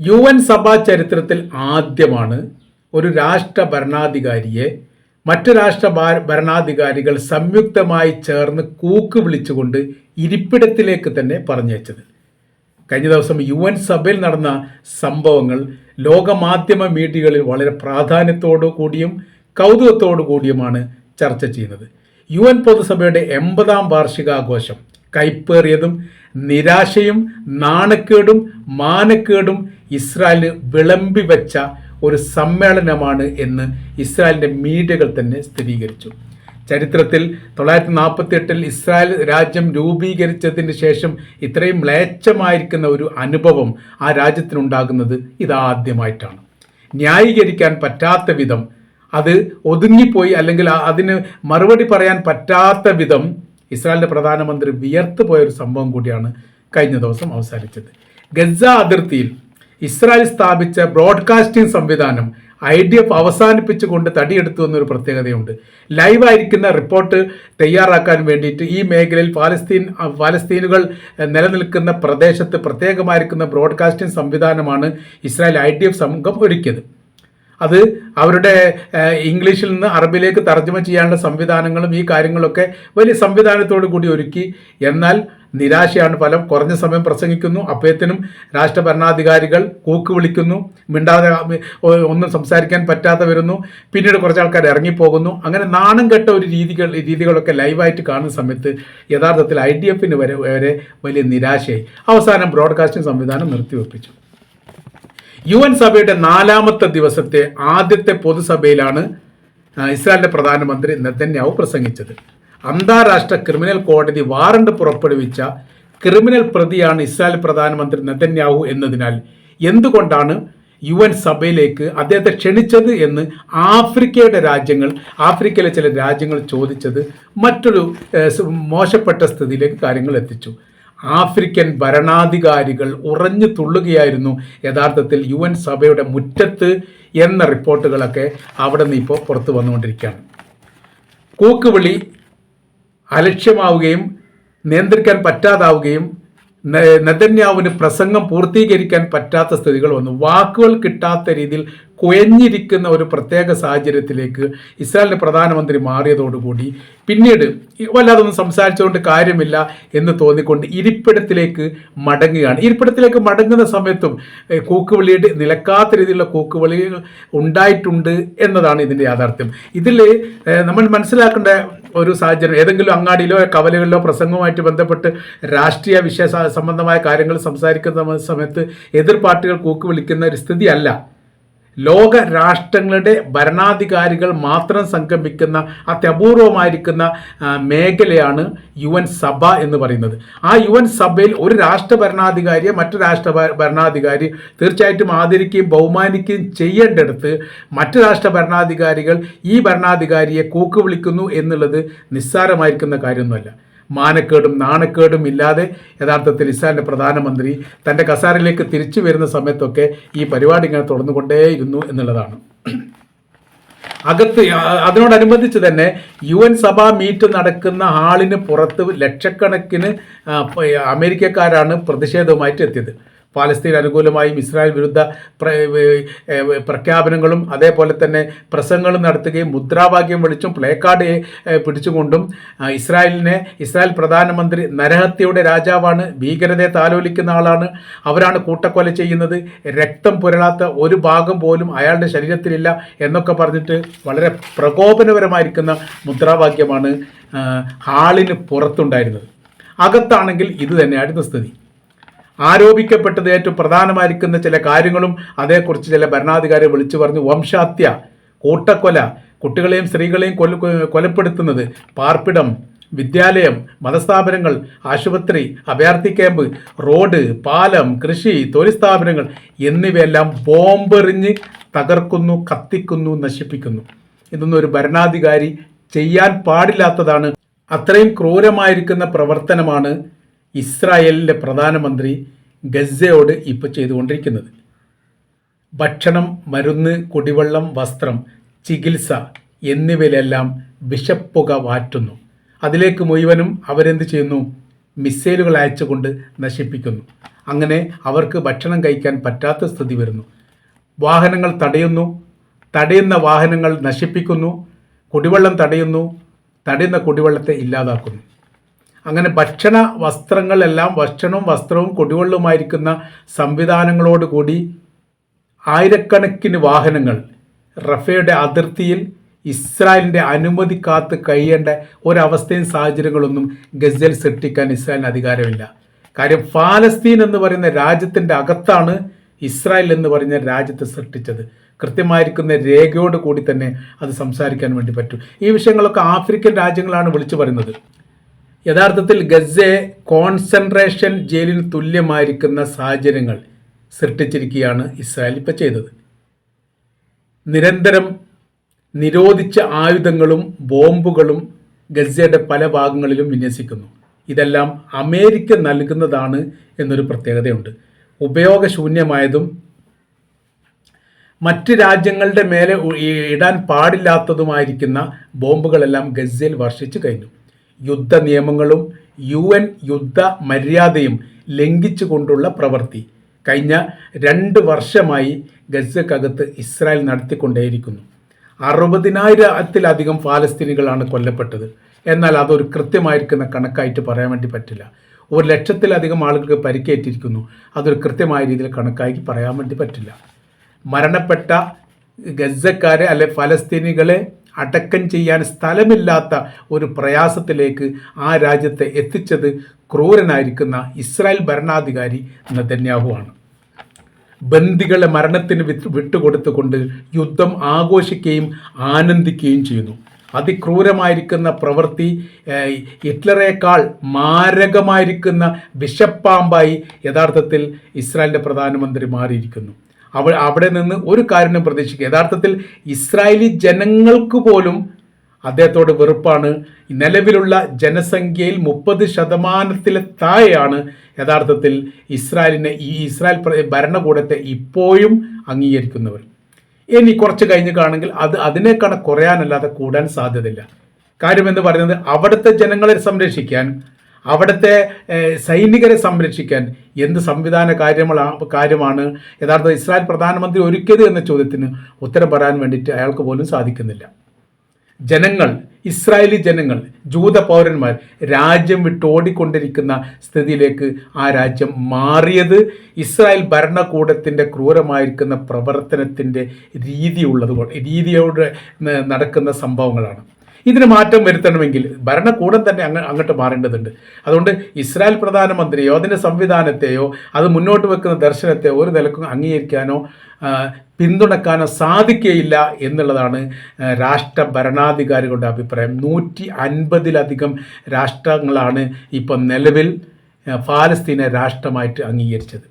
U N സഭാ ചരിത്രത്തിൽ ആദ്യമാണ് ഒരു രാഷ്ട്ര ഭരണാധികാരിയെ മറ്റ് രാഷ്ട്ര ഭരണാധികാരികൾ സംയുക്തമായി ചേർന്ന് കൂക്ക് വിളിച്ചുകൊണ്ട് ഇരിപ്പിടത്തിലേക്ക് തന്നെ പറഞ്ഞയച്ചത്. കഴിഞ്ഞ ദിവസം യു എൻ സഭയിൽ നടന്ന സംഭവങ്ങൾ ലോകമാധ്യമ മീഡിയകളിൽ വളരെ പ്രാധാന്യത്തോടു കൂടിയും കൗതുകത്തോടു കൂടിയുമാണ് ചർച്ച ചെയ്യുന്നത്. യു എൻ പൊതുസഭയുടെ എൺപതാം വാർഷികാഘോഷം കൈപ്പേറിയതും നിരാശയും നാണക്കേടും മാനക്കേടും ഇസ്രായേലിന് വിളമ്പി വെച്ച ഒരു സമ്മേളനമാണ് എന്ന് ഇസ്രായേലിന്റെ മീഡിയകൾ തന്നെ സ്ഥിരീകരിച്ചു. ചരിത്രത്തിൽ തൊള്ളായിരത്തി നാൽപ്പത്തി എട്ടിൽ ഇസ്രായേൽ രാജ്യം രൂപീകരിച്ചതിന് ശേഷം ഇത്രയും മ്ലേച്ഛമായിരിക്കുന്ന ഒരു അനുഭവം ആ രാജ്യത്തിനുണ്ടാകുന്നത് ഇതാദ്യമായിട്ടാണ്. ന്യായീകരിക്കാൻ പറ്റാത്ത വിധം അത് ഒതുങ്ങിപ്പോയി അല്ലെങ്കിൽ അതിന് മറുപടി പറയാൻ പറ്റാത്ത വിധം ഇസ്രായേലിന്റെ പ്രധാനമന്ത്രി വിയർത്തു പോയ ഒരു സംഭവം കൂടിയാണ് കഴിഞ്ഞ ദിവസം അവസാനിച്ചത്. ഗസ അതിർത്തിയിൽ ഇസ്രായേൽ സ്ഥാപിച്ച ബ്രോഡ്കാസ്റ്റിംഗ് സംവിധാനം ഐ ഡി എഫ് അവസാനിപ്പിച്ചുകൊണ്ട് തടിയെടുത്തു എന്നൊരു പ്രത്യേകതയുണ്ട്. ലൈവായിരിക്കുന്ന റിപ്പോർട്ട് തയ്യാറാക്കാൻ വേണ്ടിയിട്ട് ഈ മേഖലയിൽ പാലസ്തീൻ ഫാലസ്തീനുകൾ നിലനിൽക്കുന്ന പ്രദേശത്ത് പ്രത്യേകമായിരിക്കുന്ന ബ്രോഡ്കാസ്റ്റിംഗ് സംവിധാനമാണ് ഇസ്രായേൽ ഐ ഡി എഫ് സംഘം ഒരുക്കിയത്. അത് അവരുടെ ഇംഗ്ലീഷിൽ നിന്ന് അറബിയിലേക്ക് തർജമ ചെയ്യാനുള്ള സംവിധാനങ്ങളും ഈ കാര്യങ്ങളൊക്കെ വലിയ സംവിധാനത്തോടു കൂടി ഒരുക്കി. എന്നാൽ നിരാശയാണ് ഫലം. കുറഞ്ഞ സമയം പ്രസംഗിക്കുന്നു. അപ്പോഴത്തേനും രാഷ്ട്രഭരണാധികാരികൾ കൂക്ക് വിളിക്കുന്നു. മിണ്ടാതെ ഒന്നും സംസാരിക്കാൻ പറ്റാതെ വരുന്നു. പിന്നീട് കുറച്ച് ആൾക്കാർ ഇറങ്ങിപ്പോകുന്നു. അങ്ങനെ നാണം കെട്ട ഒരു രീതികൾ രീതികളൊക്കെ ലൈവായിട്ട് കാണുന്ന സമയത്ത് യഥാർത്ഥത്തിൽ ഐ ഡി എഫിന് വരെ വരെ വലിയ നിരാശയായി. അവസാനം ബ്രോഡ്കാസ്റ്റിംഗ് സംവിധാനം നിർത്തിവെപ്പിച്ചു. യു എൻ സഭയുടെ നാലാമത്തെ ദിവസത്തെ ആദ്യത്തെ പൊതുസഭയിലാണ് ഇസ്രായേലിന്റെ പ്രധാനമന്ത്രി നെതന്യാഹു പ്രസംഗിച്ചത്. അന്താരാഷ്ട്ര ക്രിമിനൽ കോടതി വാറണ്ട് പുറപ്പെടുവിച്ച ക്രിമിനൽ പ്രതിയാണ് ഇസ്രായേൽ പ്രധാനമന്ത്രി നെതന്യാഹു എന്നതിനാൽ എന്തുകൊണ്ടാണ് യു എൻ സഭയിലേക്ക് അദ്ദേഹത്തെ ക്ഷണിച്ചത് എന്ന് ആഫ്രിക്കയുടെ രാജ്യങ്ങൾ ആഫ്രിക്കയിലെ ചില രാജ്യങ്ങൾ ചോദിച്ചത് മറ്റൊരു മോശപ്പെട്ട സ്ഥിതിയിലേക്ക് കാര്യങ്ങൾ എത്തിച്ചു. ആഫ്രിക്കൻ ഭരണാധികാരികൾ ഉറഞ്ഞു തുള്ളുകയായിരുന്നു. യഥാർത്ഥത്തിൽ യു എൻ സഭയുടെ മുറ്റത്ത് എന്ന റിപ്പോർട്ടുകളൊക്കെ അവിടെ നിന്ന് ഇപ്പോൾ പുറത്തു വന്നുകൊണ്ടിരിക്കുകയാണ്. കൂക്കുവിളി അലക്ഷ്യമാവുകയും നിയന്ത്രിക്കാൻ പറ്റാതാവുകയും നെതന്യാവിന് പ്രസംഗം പൂർത്തീകരിക്കാൻ പറ്റാത്ത സ്ഥിതികൾ വന്നു. വാക്കുകൾ കിട്ടാത്ത രീതിയിൽ കുഴഞ്ഞിരിക്കുന്ന ഒരു പ്രത്യേക സാഹചര്യത്തിലേക്ക് ഇസ്രായേലിന്റെ പ്രധാനമന്ത്രി മാറിയതോടുകൂടി പിന്നീട് വല്ലാതൊന്നും സംസാരിച്ചുകൊണ്ട് കാര്യമില്ല എന്ന് തോന്നിക്കൊണ്ട് ഇരിപ്പിടത്തിലേക്ക് മടങ്ങുകയാണ്. ഇരിപ്പിടത്തിലേക്ക് മടങ്ങുന്ന സമയത്തും കൂക്കുവിളിയുടെ നിലക്കാത്ത രീതിയിലുള്ള കൂക്കുവിളികൾ ഉണ്ടായിട്ടുണ്ട് എന്നതാണ് ഇതിന്റെ യാഥാർത്ഥ്യം. ഇതിൽ നമ്മൾ മനസ്സിലാക്കേണ്ട ഒരു സാഹചര്യം ഏതെങ്കിലും അങ്ങാടിയിലോ കവലകളിലോ പ്രസംഗവുമായിട്ട് ബന്ധപ്പെട്ട് രാഷ്ട്രീയ വിഷയ സംബന്ധമായ കാര്യങ്ങൾ സംസാരിക്കുന്ന സമയത്ത് എതിർ പാർട്ടികൾ കൂക്ക് വിളിക്കുന്ന ഒരു സ്ഥിതിയല്ല. ലോക രാഷ്ട്രങ്ങളുടെ ഭരണാധികാരികൾ മാത്രം സംഗമിക്കുന്ന അത്യപൂർവമായിരിക്കുന്ന മേഖലയാണ് യു എൻ സഭ എന്ന് പറയുന്നത്. ആ യു എൻ സഭയിൽ ഒരു രാഷ്ട്ര ഭരണാധികാരിയെ മറ്റു രാഷ്ട്ര ഭരണാധികാരി തീർച്ചയായിട്ടും ആദരിക്കുകയും ബഹുമാനിക്കുകയും ചെയ്യേണ്ടടുത്ത് മറ്റു രാഷ്ട്ര ഭരണാധികാരികൾ ഈ ഭരണാധികാരിയെ കൂക്ക് വിളിക്കുന്നു എന്നുള്ളത് നിസ്സാരമായിരിക്കുന്ന കാര്യമൊന്നുമല്ല. മാനക്കേടും നാണക്കേടും ഇല്ലാതെ യഥാർത്ഥത്തിൽ ഇസ്രായേലിന്റെ പ്രധാനമന്ത്രി തന്റെ കസാരയിലേക്ക് തിരിച്ചു വരുന്ന സമയത്തൊക്കെ ഈ പരിപാടി ഇങ്ങനെ തുടർന്നുകൊണ്ടേയിരുന്നു എന്നുള്ളതാണ്. അകത്ത് അതിനോടനുബന്ധിച്ച് തന്നെ യു എൻ സഭാ മീറ്റ് നടക്കുന്ന ഹാളിന് പുറത്ത് ലക്ഷക്കണക്കിന് അമേരിക്കക്കാരാണ് പ്രതിഷേധവുമായിട്ട് എത്തിയത്. പാലസ്തീൻ അനുകൂലമായും ഇസ്രായേൽ വിരുദ്ധ പ്രഖ്യാപനങ്ങളും അതേപോലെ തന്നെ പ്രസംഗങ്ങളും നടത്തുകയും മുദ്രാവാക്യം വിളിച്ചും പ്ലേ കാർഡ് പിടിച്ചുകൊണ്ടും ഇസ്രായേലിനെ ഇസ്രായേൽ പ്രധാനമന്ത്രി നരഹത്യയുടെ രാജാവാണ് ഭീകരതയെ താലോലിക്കുന്ന ആളാണ്. അവരാണ് കൂട്ടക്കൊല ചെയ്യുന്നത്. രക്തം പുരളാത്ത ഒരു ഭാഗം പോലും അയാളുടെ ശരീരത്തിലില്ല എന്നൊക്കെ പറഞ്ഞിട്ട് വളരെ പ്രകോപനപരമായിരിക്കുന്ന മുദ്രാവാക്യമാണ് ഹാളിന് പുറത്തുണ്ടായിരുന്നത്. അകത്താണെങ്കിൽ ഇത് തന്നെയായിരുന്നു സ്ഥിതി. ആരോപിക്കപ്പെട്ടത് ഏറ്റവും പ്രധാനമായിരിക്കുന്ന ചില കാര്യങ്ങളും അതേക്കുറിച്ച് ചില ഭരണാധികാരി വിളിച്ചു പറഞ്ഞു. വംശാത്യ കൂട്ടക്കൊല കുട്ടികളെയും സ്ത്രീകളെയും കൊല കൊലപ്പെടുത്തുന്നത് പാർപ്പിടം വിദ്യാലയം മതസ്ഥാപനങ്ങൾ ആശുപത്രി അഭയാർത്ഥി ക്യാമ്പ് റോഡ് പാലം കൃഷി തൊഴിൽ സ്ഥാപനങ്ങൾ എന്നിവയെല്ലാം ബോംബെറിഞ്ഞ് തകർക്കുന്നു കത്തിക്കുന്നു നശിപ്പിക്കുന്നു. ഇതൊന്നും ഒരു ഭരണാധികാരി ചെയ്യാൻ പാടില്ലാത്തതാണ്. അത്രയും ക്രൂരമായിരിക്കുന്ന പ്രവർത്തനമാണ് ഇസ്രായേലിന്റെ പ്രധാനമന്ത്രി ഗസയോട് ഇപ്പോൾ ചെയ്തുകൊണ്ടിരിക്കുന്നത്. ഭക്ഷണം മരുന്ന് കുടിവെള്ളം വസ്ത്രം ചികിത്സ എന്നിവയിലെല്ലാം വിഷപ്പുക വാറ്റുന്നു. അതിലേക്ക് മുഴുവനും അവരെന്ത് ചെയ്യുന്നു? മിസൈലുകൾ അയച്ചുകൊണ്ട് നശിപ്പിക്കുന്നു. അങ്ങനെ അവർക്ക് ഭക്ഷണം കഴിക്കാൻ പറ്റാത്ത സ്ഥിതി വരുന്നു. വാഹനങ്ങൾ തടയുന്നു. തടയുന്ന വാഹനങ്ങൾ നശിപ്പിക്കുന്നു. കുടിവെള്ളം തടയുന്നു. തടയുന്ന കുടിവെള്ളത്തെ ഇല്ലാതാക്കുന്നു. അങ്ങനെ ഭക്ഷണ വസ്ത്രങ്ങളെല്ലാം ഭക്ഷണവും വസ്ത്രവും കുടിവെള്ളവുമായിരിക്കുന്ന സംവിധാനങ്ങളോടുകൂടി ആയിരക്കണക്കിന് വാഹനങ്ങൾ റഫയുടെ അതിർത്തിയിൽ ഇസ്രായേലിന്റെ അനുമതി കാത്ത് കഴിയേണ്ട ഒരവസ്ഥയും സാഹചര്യങ്ങളൊന്നും ഗസൽ സൃഷ്ടിക്കാൻ ഇസ്രായേലിന് അധികാരമില്ല. കാര്യം ഫാലസ്തീൻ എന്ന് പറയുന്ന രാജ്യത്തിന്റെ അകത്താണ് ഇസ്രായേൽ എന്ന് പറഞ്ഞ രാജ്യത്തെ സൃഷ്ടിച്ചത്. കൃത്യമായിരിക്കുന്ന രേഖയോട് കൂടി തന്നെ അത് സംസാരിക്കാൻ വേണ്ടി പറ്റും. ഈ വിഷയങ്ങളൊക്കെ ആഫ്രിക്കൻ രാജ്യങ്ങളാണ് വിളിച്ചു പറയുന്നത്. യഥാർത്ഥത്തിൽ ഗസയെ കോൺസെൻട്രേഷൻ ജയിലിന് തുല്യമായിരിക്കുന്ന സാഹചര്യങ്ങൾ സൃഷ്ടിച്ചിരിക്കുകയാണ് ഇസ്രായേൽ ഇപ്പോൾ ചെയ്തത്. നിരന്തരം നിരോധിച്ച ആയുധങ്ങളും ബോംബുകളും ഗസയുടെ പല ഭാഗങ്ങളിലും വിന്യസിക്കുന്നു. ഇതെല്ലാം അമേരിക്ക നൽകുന്നതാണ് എന്നൊരു പ്രത്യേകതയുണ്ട്. ഉപയോഗശൂന്യമായതും മറ്റ് രാജ്യങ്ങളുടെ മേലെ ഇടാൻ പാടില്ലാത്തതുമായിരിക്കുന്ന ബോംബുകളെല്ലാം ഗസയിൽ വർഷിച്ചു കഴിഞ്ഞു. യുദ്ധ നിയമങ്ങളും യു എൻ യുദ്ധ മര്യാദയും ലംഘിച്ചുകൊണ്ടുള്ള പ്രവൃത്തി. കഴിഞ്ഞ രണ്ട് വർഷമായി ഗസക്കകത്ത് ഇസ്രായേൽ നടത്തിക്കൊണ്ടേയിരിക്കുന്നു. അറുപതിനായിരത്തിലധികം ഫാലസ്തീനികളാണ് കൊല്ലപ്പെട്ടത്. എന്നാൽ അതൊരു കൃത്യമായിരിക്കുന്ന കണക്കായിട്ട് പറയാൻ വേണ്ടി പറ്റില്ല. ഒരു ലക്ഷത്തിലധികം ആളുകൾക്ക് പരിക്കേറ്റിരിക്കുന്നു. അതൊരു കൃത്യമായ രീതിയിൽ കണക്കാക്കി പറയാൻ വേണ്ടി പറ്റില്ല. മരണപ്പെട്ട ഗസക്കാരെ അല്ലെ ഫലസ്തീനികളെ അടക്കം ചെയ്യാൻ സ്ഥലമില്ലാത്ത ഒരു പ്രയാസത്തിലേക്ക് ആ രാജ്യത്തെ എത്തിച്ചത് ക്രൂരനായിരിക്കുന്ന ഇസ്രായേൽ ഭരണാധികാരി നദന്യാഹുവാണ് ബന്ദികളെ മരണത്തിന് വിട്ടുകൊടുത്തുകൊണ്ട് യുദ്ധം ആഘോഷിക്കുകയും ആനന്ദിക്കുകയും ചെയ്യുന്നു. അതിക്രൂരമായിരിക്കുന്ന പ്രവൃത്തി ഹിറ്റ്ലറേക്കാൾ മാരകമായിരിക്കുന്ന വിഷപ്പാമ്പായി യഥാർത്ഥത്തിൽ ഇസ്രായേലിന്റെ പ്രധാനമന്ത്രി മാറിയിരിക്കുന്നു. അവ അവിടെ നിന്ന് ഒരു കാര്യം പ്രതീക്ഷിക്കുക. യഥാർത്ഥത്തിൽ ഇസ്രായേലി ജനങ്ങൾക്ക് പോലും അദ്ദേഹത്തോട് വെറുപ്പാണ്. നിലവിലുള്ള ജനസംഖ്യയിൽ മുപ്പത് ശതമാനത്തിലെ താഴെയാണ് യഥാർത്ഥത്തിൽ ഇസ്രായേലിനെ ഈ ഇസ്രായേൽ ഭരണകൂടത്തെ ഇപ്പോഴും അംഗീകരിക്കുന്നവർ. ഇനി കുറച്ച് കഴിഞ്ഞ് കാണെങ്കിൽ അത് അതിനേക്കാണ് കുറയാനല്ലാതെ കൂടാൻ സാധ്യതയില്ല. കാര്യമെന്ന് പറയുന്നത് അവിടുത്തെ ജനങ്ങളെ സംരക്ഷിക്കാൻ അവിടുത്തെ സൈനികരെ സംരക്ഷിക്കാൻ എന്ത് സംവിധാന കാര്യങ്ങളാണ് കാര്യമാണ്? യഥാർത്ഥ ഇസ്രായേൽ പ്രധാനമന്ത്രി ഒരുക്കിയത് എന്ന ചോദ്യത്തിന് ഉത്തരം പറയാൻ വേണ്ടിയിട്ട് അയാൾക്ക് പോലും സാധിക്കുന്നില്ല. ജനങ്ങൾ ഇസ്രായേലി ജനങ്ങൾ ജൂത പൗരന്മാർ രാജ്യം വിട്ടോടിക്കൊണ്ടിരിക്കുന്ന സ്ഥിതിയിലേക്ക് ആ രാജ്യം മാറിയത് ഇസ്രായേൽ ഭരണകൂടത്തിന്റെ ക്രൂരമായിരിക്കുന്ന പ്രവർത്തനത്തിന്റെ രീതിയുള്ളത് കൊണ്ട് രീതിയോടെ നടക്കുന്ന സംഭവങ്ങളാണ്. ഇതിന് മാറ്റം വരുത്തണമെങ്കിൽ ഭരണകൂടം തന്നെ അങ്ങ് അങ്ങോട്ട് മാറേണ്ടതുണ്ട്. അതുകൊണ്ട് ഇസ്രായേൽ പ്രധാനമന്ത്രിയോ അതിന്റെ സംവിധാനത്തെയോ അത് മുന്നോട്ട് വെക്കുന്ന ദർശനത്തെയോ ഒരു നിലക്കും അംഗീകരിക്കാനോ പിന്തുണക്കാനോ സാധിക്കുകയില്ല എന്നുള്ളതാണ് രാഷ്ട്ര ഭരണാധികാരികളുടെ അഭിപ്രായം. നൂറ്റി അൻപതിലധികം രാഷ്ട്രങ്ങളാണ് ഇപ്പം നിലവിൽ ഫാലസ്തീനെ രാഷ്ട്രമായിട്ട് അംഗീകരിച്ചത്.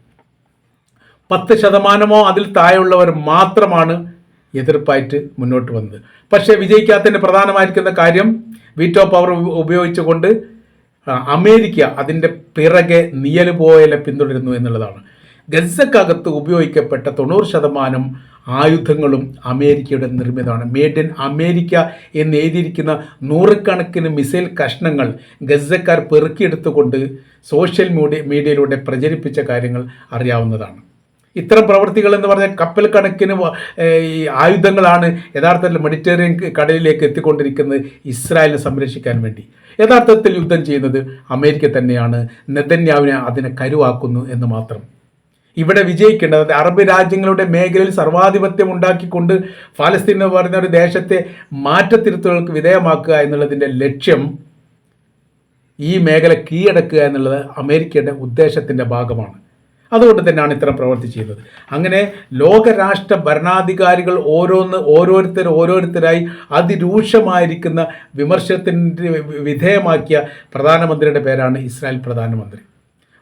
പത്ത് ശതമാനമോ അതിൽ താഴെയുള്ളവർ മാത്രമാണ് എതിർപ്പായിട്ട് മുന്നോട്ട് വന്നത്. പക്ഷേ വിജയിക്കാത്തതിന്റെ പ്രധാനമായിരിക്കുന്ന കാര്യം വീറ്റോ പവർ ഉപയോഗിച്ചുകൊണ്ട് അമേരിക്ക അതിന്റെ പിറകെ നിയൽ പോയലെ പിന്തുടരുന്നു എന്നുള്ളതാണ്. ഗസക്കകത്ത് ഉപയോഗിക്കപ്പെട്ട തൊണ്ണൂറ് ശതമാനം ആയുധങ്ങളും അമേരിക്കയുടെ നിർമ്മിതമാണ്. മേഡ് ഇൻ അമേരിക്ക എന്ന് എഴുതിയിരിക്കുന്ന നൂറുകണക്കിന് മിസൈൽ കഷ്ണങ്ങൾ ഗസക്കാർ പെറുക്കിയെടുത്തുകൊണ്ട് സോഷ്യൽ മീഡിയ മീഡിയയിലൂടെ പ്രചരിപ്പിച്ച കാര്യങ്ങൾ അറിയാവുന്നതാണ്. ഇത്തരം പ്രവൃത്തികൾ എന്ന് പറഞ്ഞാൽ കപ്പൽ കണക്കിന് ഈ ആയുധങ്ങളാണ് യഥാർത്ഥത്തിൽ മെഡിറ്ററേനിയൻ കടലിലേക്ക് എത്തിക്കൊണ്ടിരിക്കുന്നത് ഇസ്രായേലിനെ സംരക്ഷിക്കാൻ വേണ്ടി. യഥാർത്ഥത്തിൽ യുദ്ധം ചെയ്യുന്നത് അമേരിക്ക തന്നെയാണ്. നെതന്യാവിനെ അതിനെ കരുവാക്കുന്നു എന്ന് മാത്രം. ഇവിടെ വിജയിക്കേണ്ടത് അറബ് രാജ്യങ്ങളുടെ മേഖലയിൽ സർവാധിപത്യം ഉണ്ടാക്കിക്കൊണ്ട് ഫലസ്തീൻ എന്ന് പറയുന്ന ഒരു ദേശത്തെ മാറ്റത്തിരുത്തലുകൾക്ക് വിധേയമാക്കുക എന്നുള്ളതിന്റെ ലക്ഷ്യം ഈ മേഖല കീഴടക്കുക എന്നുള്ളത് അമേരിക്കയുടെ ഉദ്ദേശത്തിന്റെ ഭാഗമാണ്. അതുകൊണ്ട് തന്നെയാണ് ഇത്തരം പ്രവൃത്തി ചെയ്യുന്നത്. അങ്ങനെ ലോകരാഷ്ട്ര ഭരണാധികാരികൾ ഓരോന്ന് ഓരോരുത്തർ ഓരോരുത്തരായി അതിരൂക്ഷമായിരിക്കുന്ന വിമർശനത്തിന് വിധേയമാക്കിയ പ്രധാനമന്ത്രിയുടെ പേരാണ് ഇസ്രായേൽ പ്രധാനമന്ത്രി.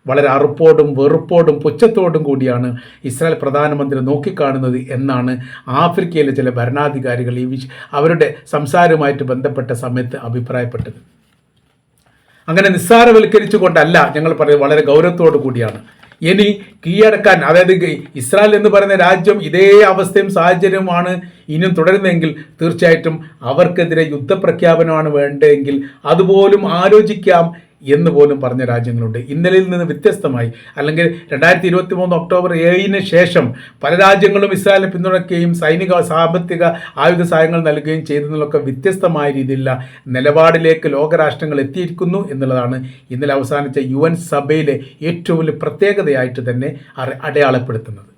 വളരെ അറുപ്പോടും വെറുപ്പോടും പുച്ഛത്തോടും കൂടിയാണ് ഇസ്രായേൽ പ്രധാനമന്ത്രി നോക്കിക്കാണുന്നത് എന്നാണ് ആഫ്രിക്കയിലെ ചില ഭരണാധികാരികൾ ഈ വിഷ അവരുടെ സംസാരവുമായിട്ട് ബന്ധപ്പെട്ട സമയത്ത് അഭിപ്രായപ്പെട്ടത്. അങ്ങനെ നിസ്സാരവൽക്കരിച്ചുകൊണ്ടല്ല ഞങ്ങൾ പറയുന്നത് വളരെ ഗൗരവത്തോടു കൂടിയാണ്. ഇനി കീഴടക്കാൻ അതായത് ഇസ്രായേൽ എന്ന് പറയുന്ന രാജ്യം ഇതേ അവസ്ഥയും സാഹചര്യവുമാണ് ഇനിയും തുടരുന്നതെങ്കിൽ തീർച്ചയായിട്ടും അവർക്കെതിരെ യുദ്ധപ്രഖ്യാപനമാണ് വേണ്ടതെങ്കിൽ അതുപോലും ആലോചിക്കാം എന്ന് പോലും പറഞ്ഞ രാജ്യങ്ങളുണ്ട്. ഇന്നലെയിൽ നിന്ന് വ്യത്യസ്തമായി അല്ലെങ്കിൽ രണ്ടായിരത്തി ഇരുപത്തി മൂന്ന് ഒക്ടോബർ ഏഴിന് ശേഷം പല രാജ്യങ്ങളും ഇസ്രായേലിനെ പിന്തുണയ്ക്കുകയും സൈനിക സാമ്പത്തിക ആയുധ സഹായങ്ങൾ നൽകുകയും ചെയ്തതിലൊക്കെ വ്യത്യസ്തമായ രീതിയിലുള്ള നിലപാടിലേക്ക് ലോകരാഷ്ട്രങ്ങൾ എത്തിയിരിക്കുന്നു എന്നുള്ളതാണ് ഇന്നലെ അവസാനിച്ച യു സഭയിലെ ഏറ്റവും വലിയ പ്രത്യേകതയായിട്ട് തന്നെ അടയാളപ്പെടുത്തുന്നത്.